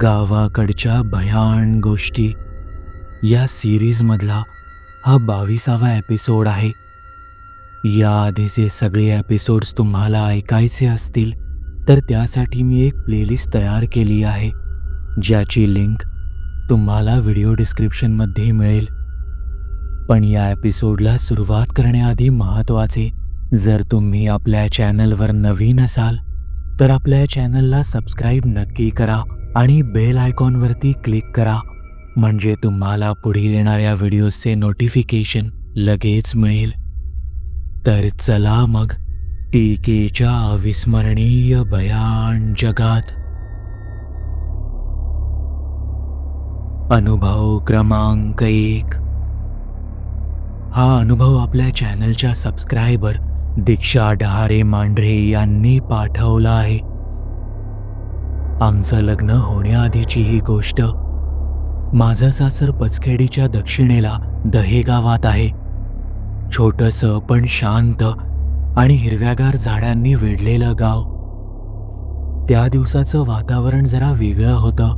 गावाकडच्या भयान गोष्टी. या सिरीजमधला हा बावीसावा एपिसोड आहे. या आधीचे सगळे एपिसोड्स तुम्हाला ऐकायचे असतील तर त्यासाठी मी एक प्लेलिस्ट तयार केली आहे. ज्याची लिंक तुम्हाला व्हिडिओ डिस्क्रिप्शनमध्ये मिळेल. पण या एपिसोडला सुरुवात करण्याआधी महत्त्वाचे जर तुम्ही आपल्या चॅनलवर नवीन असाल तर आपल्या चॅनलला सबस्क्राईब नक्की करा. आणि बेल आयकॉनवरती क्लिक करा. म्हणजे तुम्हाला पुढील येणाऱ्या व्हिडिओजचे नोटिफिकेशन लगेच मिळेल. तर चला मग टीकेच्या अविस्मरणीय भयान जगात. अनुभव क्रमांक एक. हा अनुभव आपल्या चॅनलच्या सबस्क्रायबर दीक्षा डहारे मांढरे यांनी पाठवला आहे. आमचं लग्न होण्याआधीची ही गोष्ट. माझं सासर पचखेडीच्या दक्षिणेला दहेगावात आहे. छोटंसं पण शांत आणि हिरव्यागार झाडांनी वेढलेलं गाव. त्या दिवसाचं वातावरण जरा वेगळं होतं.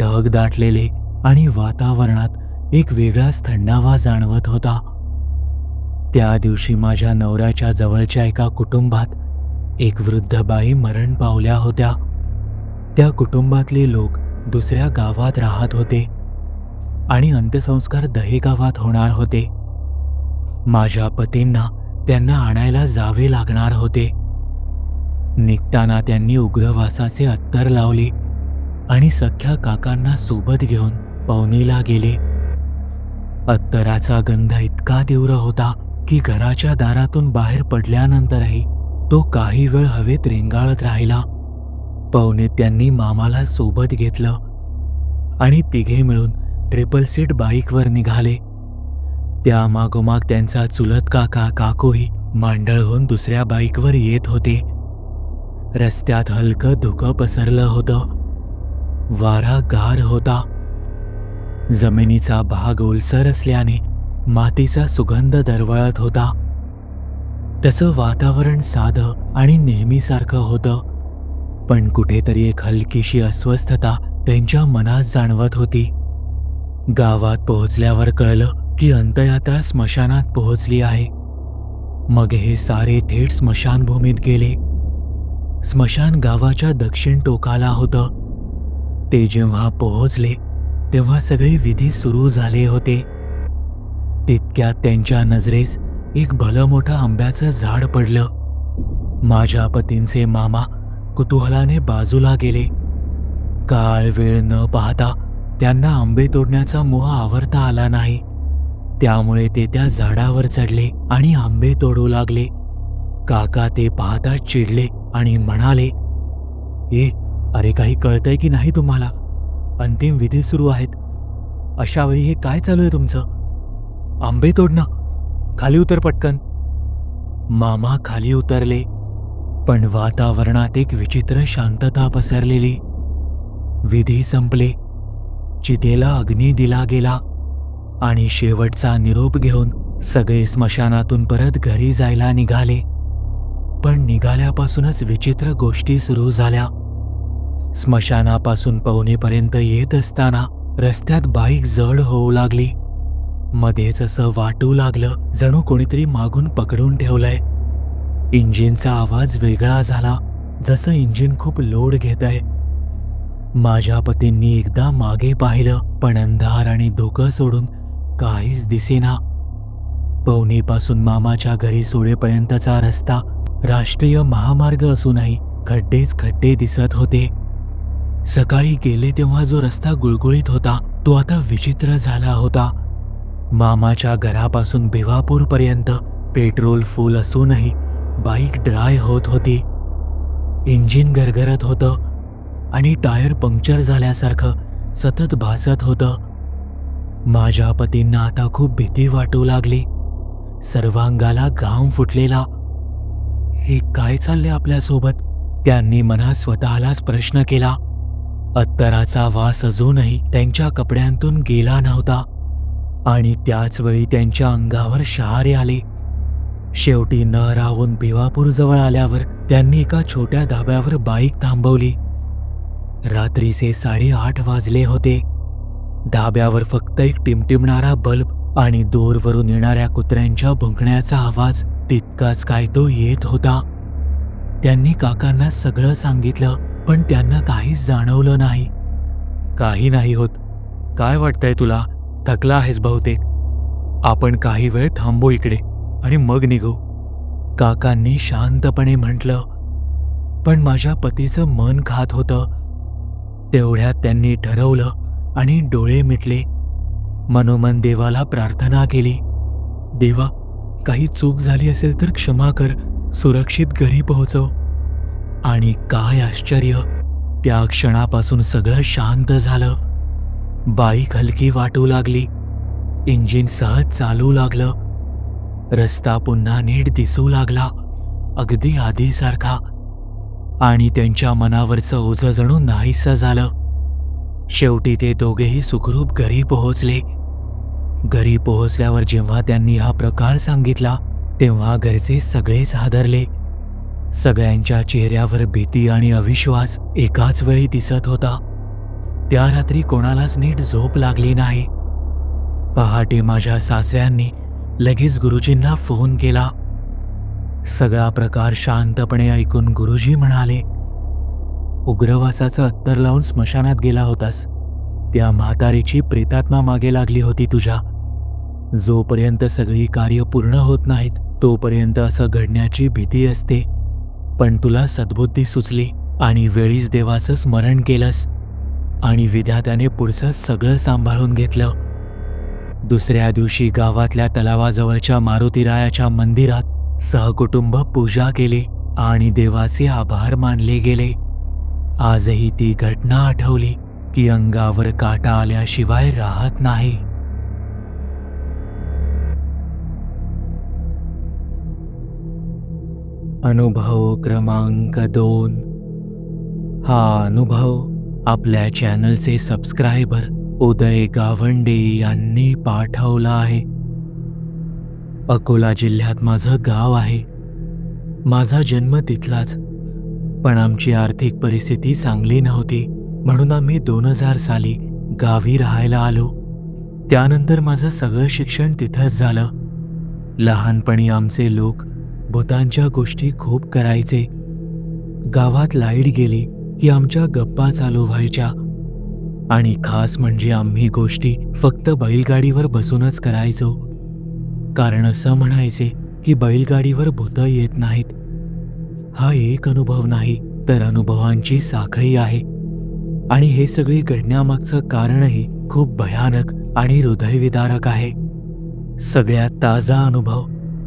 ढग दाटलेले आणि वातावरणात एक वेगळाच थंडावा जाणवत होता. त्या दिवशी माझ्या नवऱ्याच्या जवळच्या एका कुटुंबात एक वृद्ध बाई मरण पावल्या होत्या. त्या कुटुंबातले लोक दुसऱ्या गावात राहत होते आणि अंत्यसंस्कार दहे गावात होणार होते. माझ्या पतींना त्यांना आणायला जावे लागणार होते. निघताना त्यांनी उग्रवासाचे अत्तर लावले आणि सख्या काकांना सोबत घेऊन पवनीला गेले. अत्तराचा गंध इतका तीव्र होता की घराच्या दारातून बाहेर पडल्यानंतरही तो काही वेळ हवेत रेंगाळत राहिला. पवने त्यांनी मामाला सोबत घेतलं आणि तिघे मिळून ट्रिपल सीट बाईकवर निघाले. त्या मागोमाग त्यांचा चुलत काका काकूही मांडळहून दुसऱ्या बाईकवर येत होते. रस्त्यात हलकं धुकं पसरलं होतं. वारा गार होता. जमिनीचा भाग ओलसर असल्याने मातीचा सुगंध दरवळत होता. तसं वातावरण साधं आणि नेहमीसारखं होतं. पण कुठेतरी एक हलकीशी अस्वस्थता त्यांच्या मनात जाणवत होती. गावात पोहोचल्यावर कळलं की अंतयात्रा स्मशानात पोहोचली आहे. मग हे सारे थेट स्मशानभूमीत गेले. स्मशान गावाच्या दक्षिण टोकाला होतं. ते जेव्हा पोहोचले तेव्हा सगळे विधी सुरू झाले होते. तितक्यात त्यांच्या नजरेस एक भलं मोठं आंब्याचं झाड पडलं. माझ्या पतींचे मामा कुतूहलाने बाजूला गेले. काळ वेळ न पाहता त्यांना आंबे तोडण्याचा मोह आवरता आला नाही. त्यामुळे ते त्या झाडावर चढले आणि आंबे तोडू लागले. काका ते पाहता चिडले आणि म्हणाले ए अरे काही कळतंय की नाही तुम्हाला? अंतिम विधी सुरू आहेत. अशा वेळी हे काय चालू आहे तुमचं? आंबे तोडणं? खाली उतर पटकन. मामा खाली उतरले. पण वातावरणात एक विचित्र शांतता पसरलेली. विधी संपले. चितेला अग्नी दिला गेला आणि शेवटचा निरोप घेऊन सगळे स्मशानातून परत घरी जायला निघाले. पण निघाल्यापासूनच विचित्र गोष्टी सुरू झाल्या. स्मशानापासून पवनेपर्यंत येत असताना रस्त्यात बाईक जड होऊ लागली. मध्येच असं वाटू लागलं जणू कोणीतरी मागून पकडून ठेवलंय. इंजिनचा आवाज वेगळा झाला जसं इंजिन खूप लोड घेत आहे. माझ्या पतींनी एकदा मागे पाहिलं पण अंधार आणि धोकं सोडून काहीच दिसेना. पवनीपासून मामाच्या घरी सोडेपर्यंतचा रस्ता राष्ट्रीय महामार्ग असूनही खड्डेच खड्डे दिसत होते. सकाळी गेले तेव्हा जो रस्ता गुळगुळीत होता तो आता विचित्र झाला होता. मामाच्या घरापासून भिवापूरपर्यंत पेट्रोल फुल असूनही बाईक ड्राय होत होती. इंजिन गरगरत होतं आणि टायर पंक्चर झाल्यासारखं सतत भासत होतं. माझ्या पतींना आता खूप भीती वाटू लागली. सर्वांगाला घाम फुटलेला. हे काय चालले आपल्यासोबत? त्यांनी मनात स्वतःलाच प्रश्न केला. अत्तराचा वास अजूनही त्यांच्या कपड्यांतून गेला नव्हता. आणि त्याचवेळी त्यांच्या अंगावर शहारे आले. शेवटी न राहून भिवापूरजवळ आल्यावर त्यांनी एका छोट्या धाब्यावर बाईक थांबवली. रात्रीचे साडेआठ वाजले होते. धाब्यावर फक्त एक टिमटिमणारा बल्ब आणि दूरवरून येणाऱ्या कुत्र्यांच्या भुंकण्याचा आवाज तितकाच काय तो येत होता. त्यांनी काकांना सगळं सांगितलं पण त्यांना काहीच जाणवलं नाही. काही नाही होत. काय वाटतंय तुला? थकला आहेस बहुतेक. आपण काही वेळ थांबू इकडे. आणि मग निघू. काकांनी शांतपणे म्हटलं पण माझ्या पतीचं मन खात होतं. तेवढ्यात त्यांनी ठरवलं आणि डोळे मिटले. मनोमन देवाला प्रार्थना केली देवा काही चूक झाली असेल तर क्षमा कर सुरक्षित घरी पोहोचव. आणि काय आश्चर्य त्या क्षणापासून सगळं शांत झालं. बाईक हलकी वाटू लागली इंजिन सहज चालू लागलं. रस्ता पुन्हा नीट दिसू लागला. अगदी आधीसारखा. आणि त्यांच्या मनावरचं ओझं जणू नाहीसं झालं. शेवटी ते दोघेही सुखरूप घरी पोहोचले. घरी पोहोचल्यावर जेव्हा त्यांनी हा प्रकार सांगितला तेव्हा घरचे सगळेच हादरले सगळ्यांच्या चेहऱ्यावर भीती आणि अविश्वास एकाच वेळी दिसत होता. त्या रात्री कोणालाच नीट झोप लागली नाही. पहाटे माझ्या सासऱ्यांनी लगेच गुरुजींना फोन केला. सगळा प्रकार शांतपणे ऐकून गुरुजी म्हणाले उग्रवासाचं अत्तर लावून स्मशानात गेला होतास. त्या म्हातारीची प्रेतात्मा मागे लागली होती तुझ्या. जोपर्यंत सगळी कार्य पूर्ण होत नाहीत तोपर्यंत असं घडण्याची भीती असते. पण तुला सद्बुद्धी सुचली आणि वेळीच देवाचं स्मरण केलंस. आणि विधात्याने पुढचं सगळं सांभाळून घेतलं. दुसऱ्या दिवशी गावातल्या तलावाजवळच्या मारुतीरायाच्या मंदिरात सहकुटुंब पूजा केली आणि देवाचे आभार मानले गेले. आजही ती घटना आठवली की अंगावर काटा आल्याशिवाय राहत नाही. अनुभव क्रमांक दोन. हा अनुभव आपल्या चॅनलचे सबस्क्रायबर उदय गावंडे यांनी पाठवला आहे. अकोला जिल्ह्यात माझं गाव आहे. माझा जन्म तिथलाच. पण आमची आर्थिक परिस्थिती चांगली नव्हती. म्हणून आम्ही दोन हजार साली गावी राहायला आलो. त्यानंतर माझं सगळं शिक्षण तिथंच झालं. लहानपणी आमचे लोक भूतांच्या गोष्टी खूप करायचे. गावात लाइट गेली की आमच्या गप्पा चालू व्हायच्या. आणि खास म्हणजे आम्ही गोष्टी फक्त बैलगाडीवर बसूनच करायचो. कारण असं म्हणायचे की बैलगाडीवर भूतं येत नाहीत. हा एक अनुभव नाही तर अनुभवांची साखळी आहे. आणि हे सगळे घडण्यामागचं कारणही खूप भयानक आणि हृदयविदारक आहे. सगळ्यात ताजा अनुभव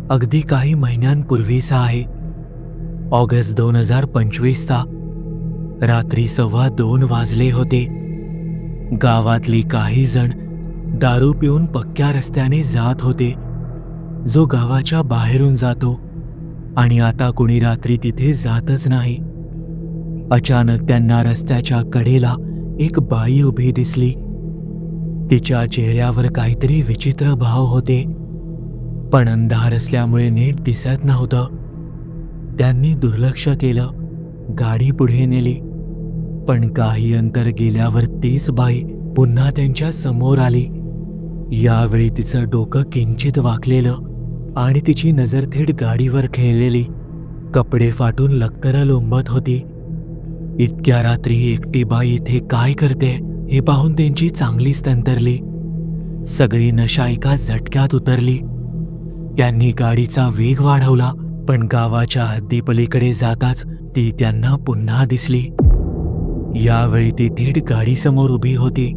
अगदी काही महिन्यांपूर्वीचा आहे. ऑगस्ट दोन हजार पंचवीसचा. रात्री सव्वा दोन वाजले होते. गावातली काही जण दारू पिऊन पक्क्या रस्त्याने जात होते. जो गावाच्या बाहेरून जातो आणि आता कुणी रात्री तिथे जातच नाही. अचानक त्यांना रस्त्याच्या कडेला एक बाई उभी दिसली. तिच्या चेहऱ्यावर काहीतरी विचित्र भाव होते. पण अंधार असल्यामुळे नीट दिसत नव्हतं. त्यांनी दुर्लक्ष केलं. गाडी पुढे नेली. पण काही अंतर गेल्यावर तीच बाई पुन्हा त्यांच्यासमोर आली. यावेळी तिचं डोकं किंचित वाकलेलं आणि तिची नजर थेट गाडीवर खेळलेली. कपडे फाटून लक्तरं लोंबत होती. इतक्या रात्री एकटी बाई इथे काय करते हे पाहून त्यांची चांगलीच तंतरली. सगळी नशा एका झटक्यात उतरली. त्यांनी गाडीचा वेग वाढवला पण गावाच्या हद्दीपलीकडे जाताच ती त्यांना पुन्हा दिसली. यावेळी ती थेट गाडीसमोर उभी होती.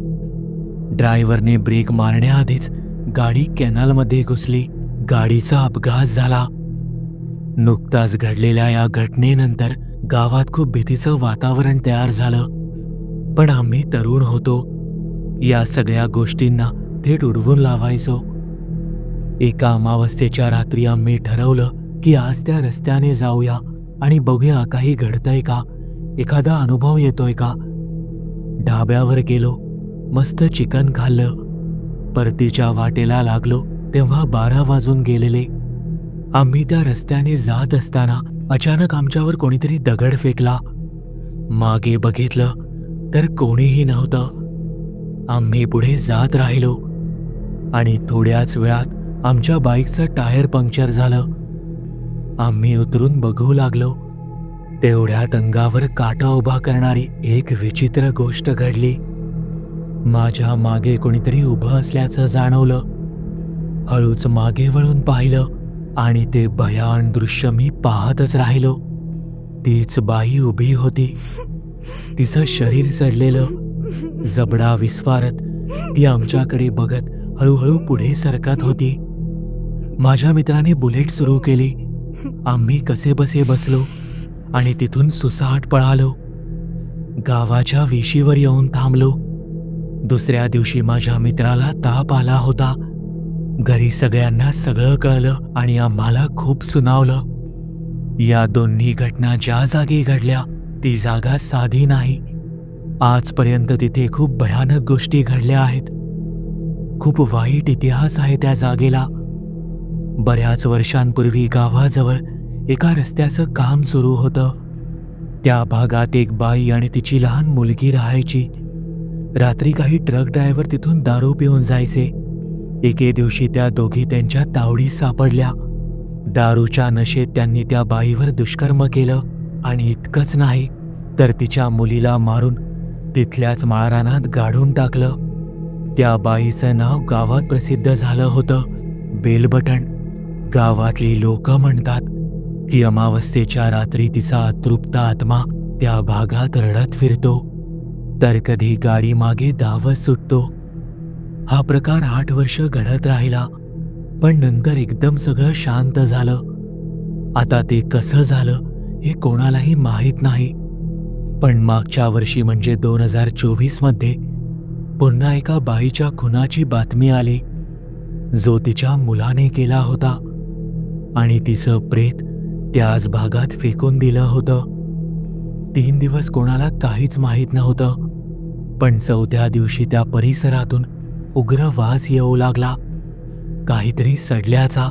ड्रायव्हरने ब्रेक मारण्याआधीच गाडी कॅनलमध्ये घुसली. गाडीचा अपघात झाला. नुकताच घडलेल्या या घटनेनंतर गावात खूप भीतीचं वातावरण तयार झालं. पण आम्ही तरुण होतो. या सगळ्या गोष्टींना थेट उडवून लावायचो. एका अमावस्येच्या रात्री आम्ही ठरवलं की आज त्या रस्त्याने जाऊया आणि बघूया काही घडतंय का. एखादा अनुभव येतोय का? ढाब्यावर गेलो मस्त चिकन खाल्लं. परतीच्या वाटेला लागलो तेव्हा बारा वाजून गेलेले. आम्ही त्या रस्त्याने जात असताना अचानक आमच्यावर कोणीतरी दगड फेकला. मागे बघितलं तर कोणीही नव्हतं. आम्ही पुढे जात राहिलो. आणि थोड्याच वेळात आमच्या बाईकचं टायर पंक्चर झालं. आम्ही उतरून बघू लागलो. तेवढ्यात अंगावर काटा उभा करणारी एक विचित्र गोष्ट घडली. माझ्या मागे कोणीतरी उभं असल्याचं जाणवलं. हळूच मागे वळून पाहिलं आणि ते भयान दृश्य मी पाहतच राहिलो. तीच बाई उभी होती. तिचं शरीर सडलेलं जबडा विस्फारत ती आमच्याकडे बघत हळूहळू पुढे सरकत होती. माझ्या मित्राने बुलेट सुरू केली. आम्ही कसे बसे बसलो. आणि तिथून सुसाट पळालो. गावाच्या वेशीवर येऊन थांबलो. दुसऱ्या दिवशी माझ्या मित्राला ताप आला होता. घरी सगळ्यांना सगळं कळलं आणि आम्हाला खूप सुनावलं. या दोन्ही घटना ज्या जागी घडल्या ती जागा साधी नाही. आजपर्यंत तिथे खूप भयानक गोष्टी घडल्या आहेत. खूप वाईट इतिहास आहे त्या जागेला. बऱ्याच वर्षांपूर्वी गावाजवळ एका रस्त्याचं काम सुरू होतं. त्या भागात एक बाई आणि तिची लहान मुलगी राहायची. रात्री काही ट्रक ड्रायव्हर तिथून दारू पिऊन जायचे. एके दिवशी त्या दोघी त्यांच्या तावडीत सापडल्या. दारूच्या नशेत त्यांनी त्या बाईवर दुष्कर्म केलं आणि इतकंच नाही तर तिच्या मुलीला मारून तिथल्याच माळरानात गाढून टाकलं. त्या बाईचं नाव गावात प्रसिद्ध झालं होतं बेलबटण. गावातली लोक म्हणतात की अमावस्येच्या रात्री तिचा अतृप्त आत्मा त्या भागात रडत फिरतो. तर कधी गाडी मागे धावत सुटतो. हा प्रकार आठ वर्ष घडत राहिला पण नंतर एकदम सगळं शांत झालं. आता ते कसं झालं हे कोणालाही माहीत नाही. पण मागच्या वर्षी म्हणजे दोन हजार चोवीसमध्ये पुन्हा एका बाईच्या खुनाची बातमी आली. जो तिच्या मुलाने केला होता. आणि तिचं प्रेत त्याच भागात फेकून दिलं होतं. तीन दिवस कोणाला काहीच माहीत नव्हतं. पण चौथ्या दिवशी त्या परिसरातून उग्र वास येऊ लागला. काहीतरी सडल्याचा.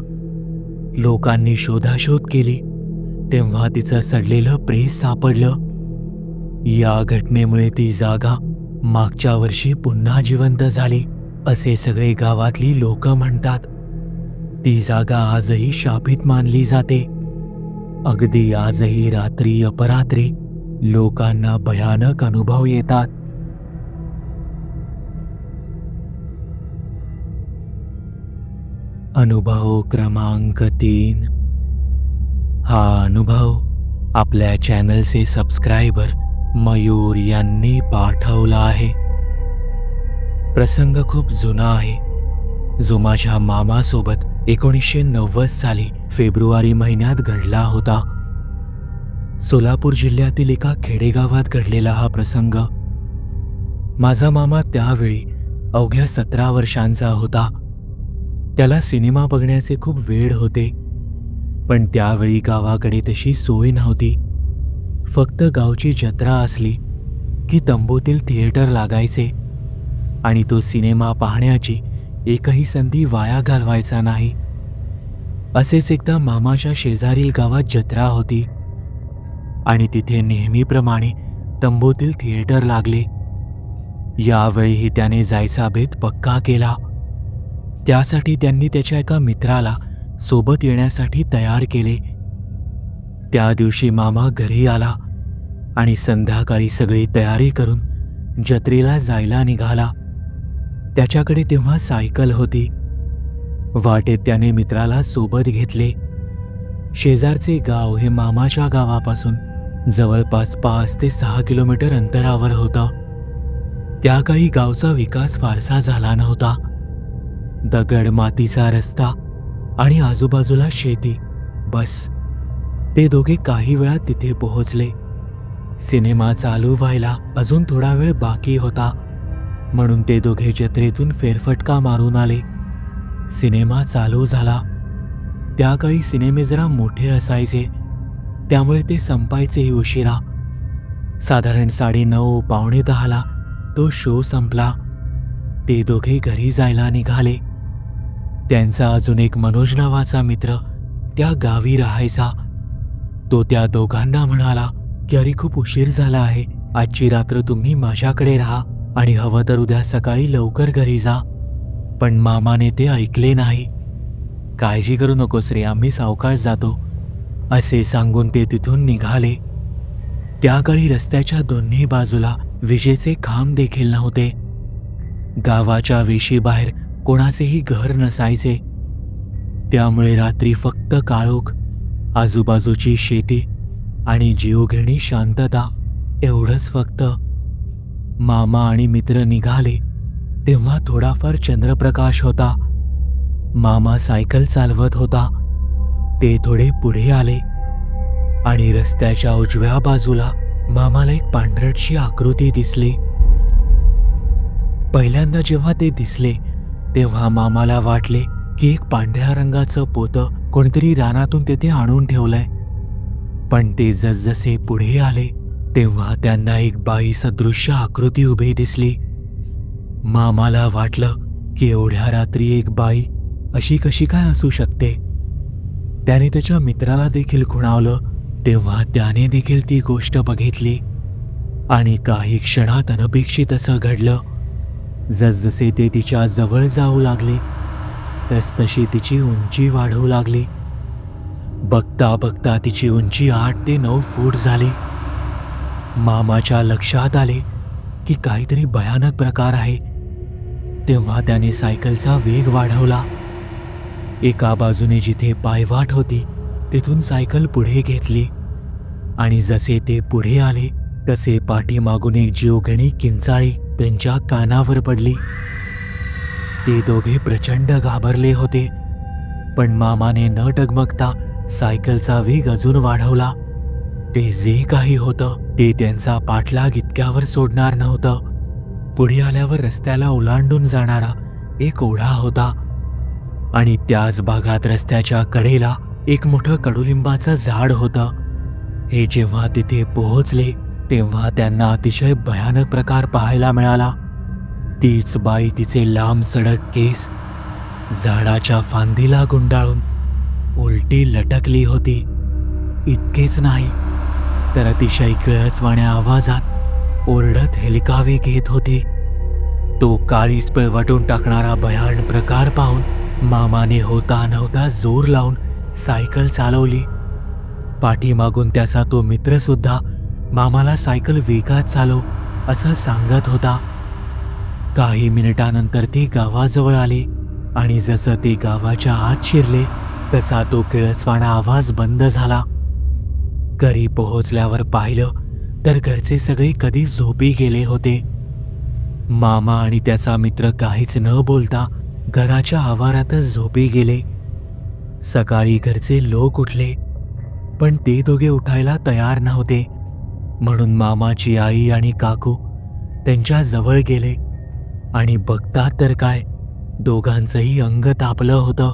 लोकांनी शोधाशोध केली. तेव्हा तिचं सडलेलं प्रेस सापडलं. या घटनेमुळे ती जागा मागच्या वर्षी पुन्हा जिवंत झाली असे सगळे गावातली लोक म्हणतात. ती जागा आजही शापित मानली जाते. अगदी आजही रात्री अपरात्री लोकांना भयानक अनुभव येतात. अनुभव क्रमांक तीन. हा अनुभव आपल्या चॅनलचे सबस्क्रायबर मयूर यांनी पाठवला आहे. प्रसंग खूप जुना आहे. जो माझ्या मामासोबत एकोणीसशे नव्वद साली फेब्रुवारी महिन्यात घडला होता. सोलापूर जिल्ह्यातील एका खेडेगावात घडलेला हा प्रसंग. माझा मामा त्यावेळी अवघ्या सतरा वर्षांचा होता. त्याला सिनेमा बघण्याचे खूप वेळ होते. पण त्यावेळी गावाकडे तशी सोय नव्हती. फक्त गावची जत्रा असली की तंबूतील थिएटर लागायचे आणि तो सिनेमा पाहण्याची एकही संधी वाया घालवायचा नाही. असेच एकदा मामाच्या शेजारील गावात जत्रा होती. आणि तिथे नेहमीप्रमाणे तंबूतील थिएटर लागले. यावेळीही त्याने जायचा भेद पक्का केला. त्यासाठी त्यांनी त्याच्या एका मित्राला सोबत येण्यासाठी तयार केले. त्या दिवशी मामा घरी आला आणि संध्याकाळी सगळी तयारी करून जत्रेला जायला निघाला. त्याच्याकडे तेव्हा सायकल होती. वाटेत त्याने मित्राला सोबत घेतले. शेजारचे गाव हे मामाच्या गावापासून जवळपास पाच ते सहा किलोमीटर अंतरावर होतं. त्या काही गावचा विकास फारसा झाला नव्हता. दगड मातीचा रस्ता आणि आजूबाजूला शेती बस ते दोघे काही वेळा तिथे पोहोचले. सिनेमा चालू व्हायला अजून थोडा वेळ बाकी होता म्हणून ते दोघे जत्रेतून फेरफटका मारून आले. सिनेमा चालू झाला. त्या काळी सिनेमे जरा मोठे असायचे. त्यामुळे ते संपायचेही उशिरा. साधारण साडे नऊ पावणे दहाला तो शो संपला. ते दोघे घरी जायला निघाले. त्यांचा अजून एक मनोज नावाचा मित्र त्या गावी राहायचा. तो त्या दोघांना म्हणाला की अरे खूप उशीर झाला आहे. आजची रात्र तुम्ही माझ्याकडे राहा आणि हवं तर उद्या सकाळी लवकर घरी जा. पण मामाने ते ऐकले नाही. काळजी करू नकोस रे आम्ही सावकाश जातो. असे सांगून ते तिथून निघाले. त्याकाळी रस्त्याच्या दोन्ही बाजूला विजेचे खांब देखील नव्हते. गावाच्या वेशीबाहेर कोणाचेही घर नसायचे. त्यामुळे रात्री फक्त काळोख आजूबाजूची शेती आणि जीवघेणी शांतता एवढंच फक्त. मामा आणि मित्र निघाले. तेव्हा थोडाफार चंद्रप्रकाश होता. मामा सायकल चालवत होता. ते थोडे पुढे आले आणि रस्त्याच्या उजव्या बाजूला मामाला एक पांढरटशी आकृती दिसली. पहिल्यांदा जेव्हा ते दिसले तेव्हा मामाला वाटले की एक पांढऱ्या रंगाचं पोतं कोणतरी रानातून तेथे आणून ठेवलंय. पण ते जसजसे पुढे आले तेव्हा त्यांना एक बाई सदृश्य आकृती उभी दिसली. मामाला वाटलं की एवढ्या रात्री एक बाई अशी कशी काय असू शकते? त्याने त्याच्या मित्राला देखील खुणावलं तेव्हा त्याने देखील ती गोष्ट बघितली. आणि काही क्षणात अनपेक्षित असं घडलं. जसजसे ते तिच्या जवळ जाऊ लागले तसतशी तिची उंची वाढू लागली. बघता बघता तिची उंची आठ ते नऊ फूट झाली. मामाच्या लक्षात आले की काहीतरी भयानक प्रकार आहे. तेव्हा त्याने सायकलचा वेग वाढवला. एका बाजूने जिथे पायवाट होती तिथून सायकल पुढे घेतली. आणि जसे ते पुढे आले तसे पाठीमागून एक जीवघणी किंचाळी त्यांच्या कानावर पडली. ते दोघे प्रचंड घाबरले होते. पण मामाने न डगमगता सायकलचा वेग अजून वाढवला. ते जे काही होतं ते त्यांचा पाठलाग इतक्यावर सोडणार नव्हतं. पुढे आल्यावर रस्त्याला ओलांडून जाणारा एक ओढा होता. आणि त्याच भागात रस्त्याच्या कडेला एक मोठं कडुलिंबाचं झाड होतं. हे जेव्हा तिथे पोहोचले तेव्हा त्यांना अतिशय भयानक प्रकार पाहायला मिळाला. तीच बाई तिचे लांब सडक केस झाडाच्या फांदीला गुंडाळून उलटी लटकली होती. इतकेच नाही तर अतिशय किळसवाण्या आवाजात ओरडत हेलिकावे घेत होती. तो काळीस पिळवटून टाकणारा भयान प्रकार पाहून मामाने होता नव्हता जोर लावून सायकल चालवली. पाठीमागून त्याचा तो मित्र सुद्धा मामाला सायकल वेगात चालव असं सांगत होता. काही मिनिटानंतर ते गावाजवळ आले आणि जसं ते गावाच्या आत शिरले तसा तो किळसवाणा आवाज बंद झाला. घरी पोहोचल्यावर पाहिलं तर घरचे सगळे कधी झोपी गेले होते. मामा आणि त्याचा मित्र काहीच न बोलता घराच्या आवारातच झोपी गेले. सकाळी घरचे लोक उठले पण ते दोघे उठायला तयार नव्हते. म्हणून मामाची आई आणि काकू त्यांच्या जवळ गेले. आणि बघतात तर काय दोघांचंही अंग तापलं होतं.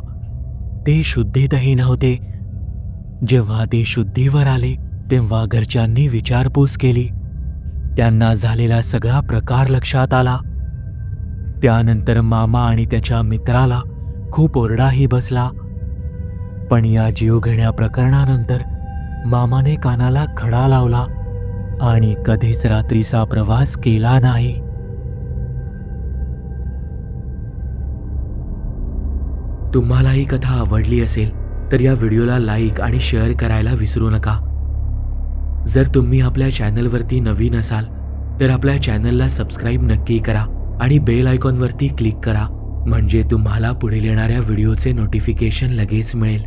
ते शुद्धीतही नव्हते. जेव्हा ते शुद्धीवर आले तेव्हा घरच्यांनी विचारपूस केली. त्यांना झालेला सगळा प्रकार लक्षात आला. त्यानंतर मामा आणि त्याच्या मित्राला खूप ओरडाही बसला. पण या जीवघेण्या प्रकरणानंतर मामाने कानाला खडा लावला आणि कधीच रात्रीचा प्रवास केला नाही. तुम्हाला ही कथा आवडली असेल तर या व्हिडिओला लाईक आणि शेअर करायला विसरू नका. जर तुम्ही आपल्या चॅनलवरती नवीन असाल तर आपल्या चॅनलला सबस्क्राईब नक्की करा आणि बेल आयकॉनवरती क्लिक करा म्हणजे तुम्हाला पुढील येणाऱ्या व्हिडिओचे नोटिफिकेशन लगेच मिळेल.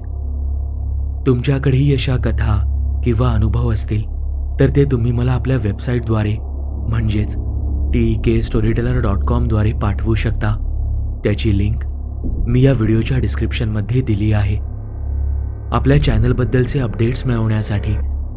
तुमच्याकडेही अशा कथा किंवा अनुभव असतील तर ते तुम्ही मला आपल्या वेबसाईटद्वारे म्हणजेच टी के स्टोरीटेलर डॉट कॉमद्वारे पाठवू शकता. त्याची लिंक मी या व्हिडिओच्या डिस्क्रिप्शनमध्ये दिली आहे. आपल्या चॅनलबद्दलचे अपडेट्स मिळवण्यासाठी